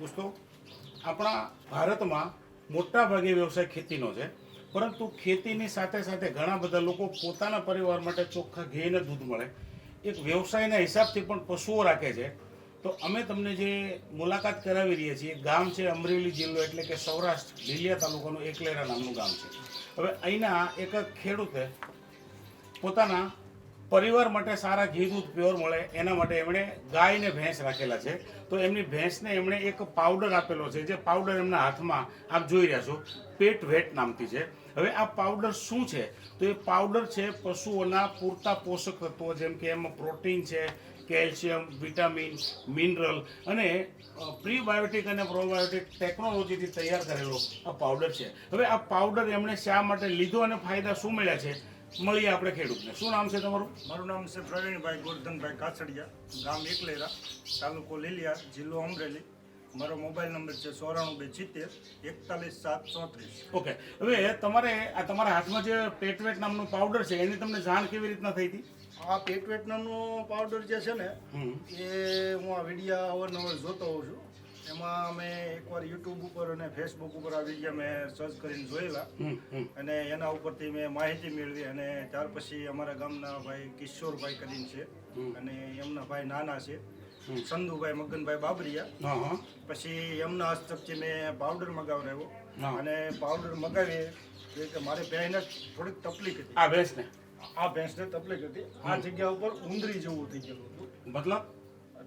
દોસ્તો, આપણા ભારતમાં મોટા ભાગે વ્યવસાય ખેતીનો છે, પરંતુ ખેતીની સાથે સાથે ઘણા બધા લોકો પોતાના પરિવાર માટે ચોખ્ખા ઘી અને દૂધ મળે. એક વ્યવસાયના હિસાબથી પણ પશુઓ રાખે છે. તો અમે તમને જે મુલાકાત કરાવી રહ્યા છીએ ગામ છે અમરેલી જિલ્લો, એટલે કે સૌરાષ્ટ્ર લીલિયા તાલુકાનું એકલેરા નામનું ગામ છે. હવે અહીંના એક ખેડૂતે પોતાના પરિવાર માટે સારા ઘી દૂધ પ્યોર મળે, એના માટે એમણે ગાય ને ભેંસ રાખેલા છે. તો એમની ભેંસને એમણે એક પાવડર આપેલો છે, જે પાવડર એમના હાથમાં આપ જોઈ રહ્યા છો, પેટ વેટ નામથી છે. હવે આ પાવડર શું છે? તો એ પાવડર છે પશુઓના પૂરતા પોષક તત્વો, જેમ કે એમાં પ્રોટીન છે કેલ્શિયમ વિટામિન મિનરલ અને પ્રીબાયોટિક અને પ્રોબાયોટિક ટેકનોલોજીથી તૈયાર કરેલો આ પાવડર છે. હવે આ પાવડર એમણે શા માટે લીધો અને ફાયદા શું મળ્યા છે? મળીએ આપણે ખેડૂતને. શું નામ છે તમારું? મારું નામ છે પ્રવીણભાઈ ગોરધનભાઈ કાછડિયા ગામ એકલેરા તાલુકો લીલિયા જિલ્લો અમરેલી. મારો મોબાઈલ નંબર છે ચોરાણું બે સિત્તેર એકતાલીસ સાત ચોત્રીસ. ઓકે. હવે તમારે આ તમારા હાથમાં જે પેટવેટ નામનું પાવડર છે એની તમને જાણ કેવી રીતના થઈ હતી? આ પેટવેટ નામનો પાવડર જે છે ને એ હું આ વિડીયા અવારનવાર જોતો હોઉં છું. એમાં અમે એકવાર યુટ્યુબ ઉપર અને ફેસબુક ઉપર આવી ગયા મેં સર્ચ કરીને જોયેલા. અને એના ઉપરથી મેં માહિતી મેળવી અને ત્યાર પછી અમારા ગામના ભાઈ કિશોરભાઈ કરીને છે અને એમના ભાઈ નાના છે. સંદુભાઈ સંધુભાઈ મગનભાઈ બાબરિયા. પછી એમના હસ્તકથી મેં પાવડર મગાવડાવ્યો. અને પાવડર મગાવી એ કે મારે બહેને થોડીક તકલીફ હતી. આ ભેંસને? આ ભેંસને તકલીફ હતી. આ જગ્યા ઉપર ઉંદરી જેવું થઈ ગયેલું હતું. મતલબ?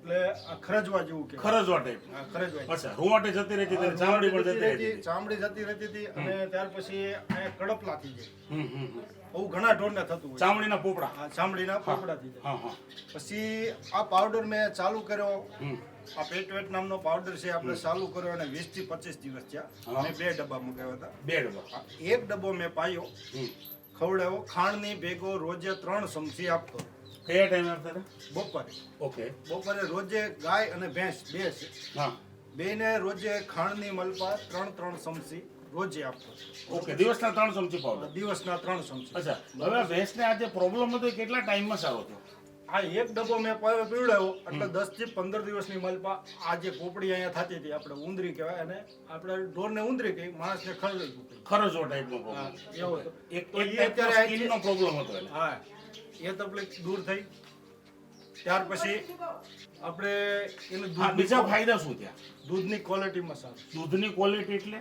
એટલે આ ખરજવા જેવું કે ખરજવા ટાઈપ ખરજવા. અચ્છા રૂવાટે જતી રહેતી હતી ચામડી પણ જતી રહેતી ચામડી જતી રહેતી હતી અને ત્યાર પછી અહીંયા કડપલા થઈ હમ. બહુ ઘણા ઢોરને થતું હોય ચામડીના પોપડા. આ ચામડીના પોપડા થઈ જાય પછી આ પાવડર મેં ચાલુ કર્યો. આ આ પેટવેટ નામનો પાવડર છે આપણે ચાલુ કર્યો અને વીસથી પચીસ દિવસ થયા. મેં બે ડબ્બા મુકાવ્યા હતા. બે ડબ્બા. એક ડબ્બો મેં પાયો. ખવડાવ્યો ખવડાવ્યો. ખાંડની ભેગો રોજે ત્રણ ચમચી આપતો. કયા ટાઈમે આપતા બપોરે. ઓકે બપોરે રોજે ગાય અને ભેંસ બે છે. હા. બેને રોજે ખાણની મલપા ત્રણ ત્રણ ચમચી રોજે આપતો ઓકે દિવસના ત્રણ ચમચી પાવડર. દિવસના ત્રણ ચમચી. અચ્છા હવે આ ભેંસને આજે પ્રોબ્લેમ હતો કેટલા ટાઈમમાં સારો થયો? આ એક ડબ્બો મેં પીવડાવ્યો એટલે દસથી પંદર દિવસની મલપા આ જે પોપડી અહીંયા થતી હતી આપણે ઉંદરી કહેવાય અને આપણે ઢોરને ઉંદરી કહી માણસને ખરજો ખરજવા ટાઈપનો પ્રોબ્લેમ એવો હતો. એક તો એ અત્યારે પ્રોબ્લેમ હતો હા. એ તકલીફ દૂર થઈ. ત્યાર પછી આપણે એનું દૂધ બીજા ફાયદા શું થયા? દૂધની ક્વોલિટીમાં સારું. દૂધની ક્વોલિટી એટલે?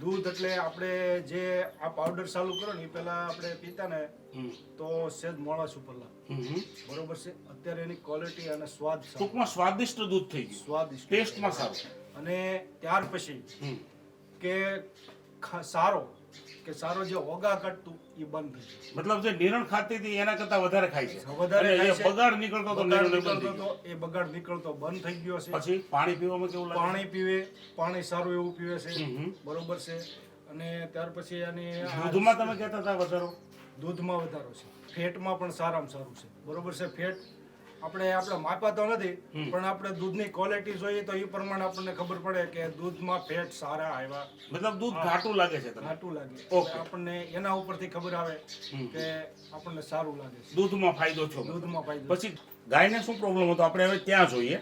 દૂધ એટલે આપણે જે આ પાવડર ચાલુ કરો ને એ પહેલા આપણે પીતા ને તો સેજ મોળા ઉપર લાગે. બરોબર છે? અત્યારે એની ક્વોલિટી અને સ્વાદ ટૂંકમાં સ્વાદિષ્ટ દૂધ થઈ ગયું. સ્વાદિષ્ટ. ટેસ્ટમાં સારું. અને ત્યાર પછી કે સારો. કે સારો જે હોગા કાઢતું એ બંધ થઈ મતલબ જે નિરણ ખાતી હતી એના કરતા વધારે ખાય છે. વધારે ખાય છે. બગાડ નીકળતો તો નિરણ નીકળતો. એ બગાડ નીકળતો બંધ થઈ ગયો છે. પછી પાણી પીવામાં કેવું લાગે પાણી પીવે પાણી સારું એવું પીવે છે. બરોબર છે. અને ત્યાર પછી આની દૂધમાં તમે કહેતા હતા વધારો? દૂધમાં વધારો છે. ફેટમાં પણ સારામાં સારું છે. બરોબર છે ફેટ આપણે આપણે માપા તો નથી પણ આપણે દૂધની ક્વોલિટી જોઈએ તો એ પ્રમાણે આપણને ખબર પડે કે દૂધમાં ફેટ સારા આવ્યા. મતલબ દૂધ ઘાટું લાગે છે ઘાટું લાગે. આપણને એના ઉપરથી ખબર આવે કે આપણને સારું લાગે છે. દૂધમાં ફાયદો છો. દૂધમાં ફાયદો પછી ગાયને શું પ્રોબ્લેમ હતો? આપણે હવે ત્યાં જોઈએ.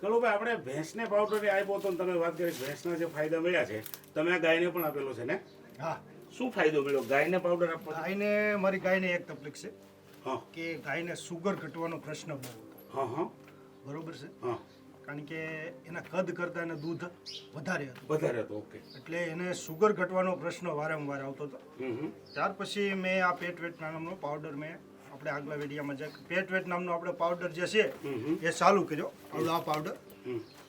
ચલો ભાઈ આપણે ભેંસને પાવડર આપ્યો હતો ને તમે વાત કરી ભેંસના જે ફાયદા મળ્યા છે તમે આ ગાયને પણ આપેલો છે ને? હા. શું ફાયદો મળ્યો? ગાયને પાવડર આપવો ગાયને મારી ગાયને એક તકલીફ છે. કે ગાયને સુગર ઘટવાનો પ્રશ્ન બહુ હતો. હા હા. બરોબર છે? હા. કારણ કે એના કદ કરતાં એને દૂધ વધારે હતું. વધારે હતો ઓકે. એટલે એને સુગર ઘટવાનો પ્રશ્ન વારંવાર આવતો હતો. ત્યાર પછી મેં આ પેટ વેટ નામનો પાવડર મેં આપણે આગલા વેડિયામાં જે પેટવેટ નામનો આપણે પાવડર જે છે એ ચાલુ કર્યો આવડો આ પાવડર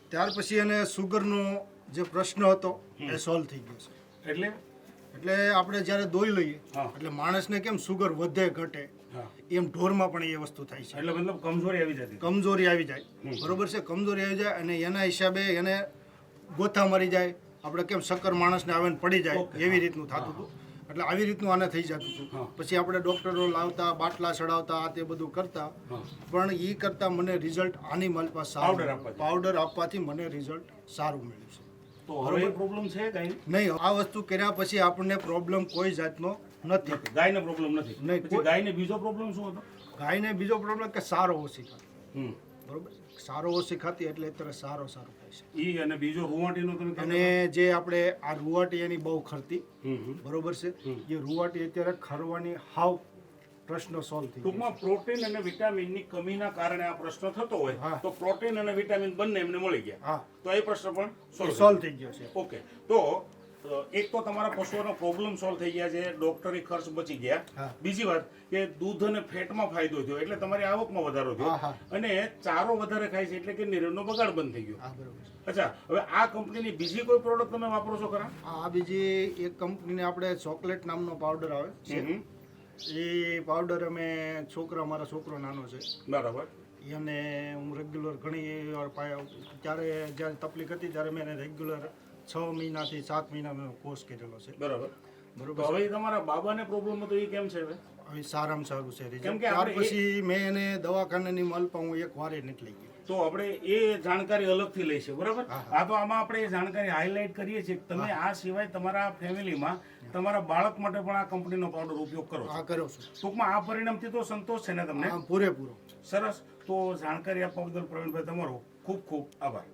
ત્યાર પછી એને સુગરનો જે પ્રશ્ન હતો એ સોલ્વ થઈ ગયો છે. એટલે? એટલે આપણે જ્યારે દોઈ લઈએ. એટલે માણસને કેમ સુગર વધે ઘટે? એમ ઢોરમાં પણ એ વસ્તુ થાય છે. એટલે મતલબ કમજોરી આવી જતી. કમજોરી આવી જાય. બરોબર છે? કમજોરી આવી જાય અને એના હિસાબે એને ગોથા મરી જાય. આપણે કેમ શક્કર માણસને આવે પડી જાય. એવી રીતનું થતું હતું. એટલે આવી રીતનું આને થઈ જતું હતું. પછી આપણે ડોક્ટરો લાવતા બાટલા ચડાવતા આ તે બધું કરતા. પણ એ કરતા મને રિઝલ્ટ આની પાવડર સારું આપવાથી. પાવડર આપવાથી મને રિઝલ્ટ સારું મળ્યું છે. તો હવે પ્રોબ્લેમ છે નહીં આ વસ્તુ કર્યા પછી આપણને પ્રોબ્લેમ કોઈ જાતનો નથી. ગાયને પ્રોબ્લેમ નથી. નહીં, પછી ગાયને બીજો પ્રોબ્લેમ શું હતો? ગાયને બીજો પ્રોબ્લેમ કે સારો ઓછી હમ. બરોબર? સારો ઓછી ખાતી એટલે અત્યારે સારો સારો થાય છે. ઈ અને બીજો રૂવાટીનો તમે અને જે આપણે આ રૂવાટી એની બહુ ખરતી. બરોબર છે? એ રૂવાટી અત્યારે ખરવાની હાવ પ્રશ્ન સોલ્વ થઈ ટૂંકમાં પ્રોટીન અને વિટામિનની કમીના કારણે આ પ્રશ્ન થતો હોય. તો પ્રોટીન અને વિટામિન બંને એમને મળી ગયા. હા. તો એ પ્રશ્ન પણ સોલ્વ થઈ ગયો. છે. ઓકે તો અ, એક તો તમારા પશુઓનો પ્રોબ્લેમ સોલ્વ થઈ ગયા છે ડોક્ટરી ખર્ચ બચી ગયા. બીજી વાત કે દૂધ અને ફેટમાં ફાયદો થયો એટલે તમારી આવકમાં વધારો થયો. અને ચારો વધારે ખાય છે એટલે કે નિર્ણયનો બગાડ બંધ થઈ ગયો. અચ્છા હવે આ કંપનીની બીજી કોઈ પ્રોડક્ટ તમે વાપરો છો ખરા? આ બીજી એક કંપનીને આપણે ચોકલેટ નામનો પાવડર આવે છે. એ પાવડર અમે છોકરા મારા છોકરો નાનો છે. બરાબર. એને હું રેગ્યુલર ઘણી વાર પાયા ત્યારે જ્યારે તકલીફ હતી ત્યારે મેં રેગ્યુલર છ મહિનાથી સાત મહિના મેં કોર્સ કરેલો છે. બરાબર. બરોબર હવે તમારા બાબાને પ્રોબ્લેમ હતો એ કેમ છે હવે? હવે સારામાં સારું છે. કેમ કે ત્યાર પછી મેં એને દવાખાનાની મલપા હું એક વારે નથી લઈ ગયો. તો આપણે એ જાણકારી અલગથી લઈશું બરાબર? આ તો આમાં આપણે જાણકારી હાઇલાઇટ કરીએ છીએ તમે આ સિવાય તમારા ફેમિલીમાં તમારા બાળક માટે પણ આ કંપનીનો પાવડર ઉપયોગ કરો આ કરો છો. ટૂંકમાં આ પરિણામથી તો સંતોષ છે ને તમને? પૂરેપૂરો. સરસ. તો જાણકારી આપવા બદલ પ્રવીણભાઈ તમારો ખૂબ ખૂબ આભાર.